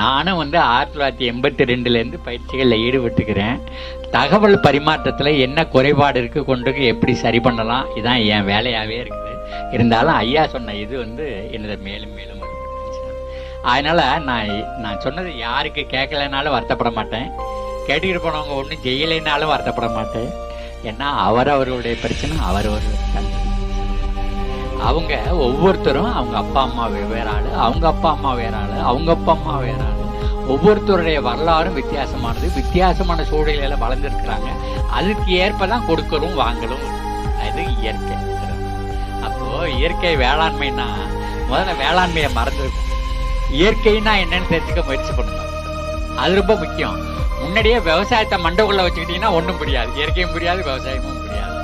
நானும் வந்து ஆயிரத்தி தொள்ளாயிரத்தி எண்பத்தி ரெண்டுலேருந்து பயிற்சிகளில் ஈடுபட்டுக்கிறேன். தகவல் பரிமாற்றத்தில் என்ன குறைபாடு இருக்குது கொண்டு எப்படி சரி பண்ணலாம் இதான் என் வேலையாகவே இருக்குது. இருந்தாலும் ஐயா சொன்ன இது வந்து என்னதை மேலும் மேலும் அதனால் நான் நான் சொன்னது யாருக்கு கேட்கலைனாலும் வருத்தப்பட மாட்டேன். கேட்டுக்கிட்டு போனவங்க ஒன்றும் செய்யலைனாலும் வருத்தப்பட மாட்டேன். ஏன்னா அவரவர்களுடைய பிரச்சனை அவரவர்களுக்கு தான் தெரியும். அவங்க ஒவ்வொருத்தரும் அவங்க அப்பா அம்மா வேற ஆளு அவங்க அப்பா அம்மா வேற ஆளு அவங்க அப்பா அம்மா வேற ஆளு ஒவ்வொருத்தருடைய வரலாறும் வித்தியாசமானது. வித்தியாசமான சூழ்நிலையில வளர்ந்துருக்கிறாங்க. அதுக்கு ஏற்பதான் கொடுக்கலும் வாங்கலும். அது இயற்கை. அப்போ இயற்கை வேளாண்மைனா முதல்ல வேளாண்மையை மறந்துருக்கும் இயற்கைனா என்னன்னு தெரிஞ்சுக்க முயற்சி பண்ணுங்க. அது ரொம்ப முக்கியம். முன்னாடியே விவசாயத்தை மண்டக்குள்ள வச்சுக்கிட்டீங்கன்னா ஒன்றும் புரியாது. இயற்கையும் புரியாது விவசாயமும் புரியாது.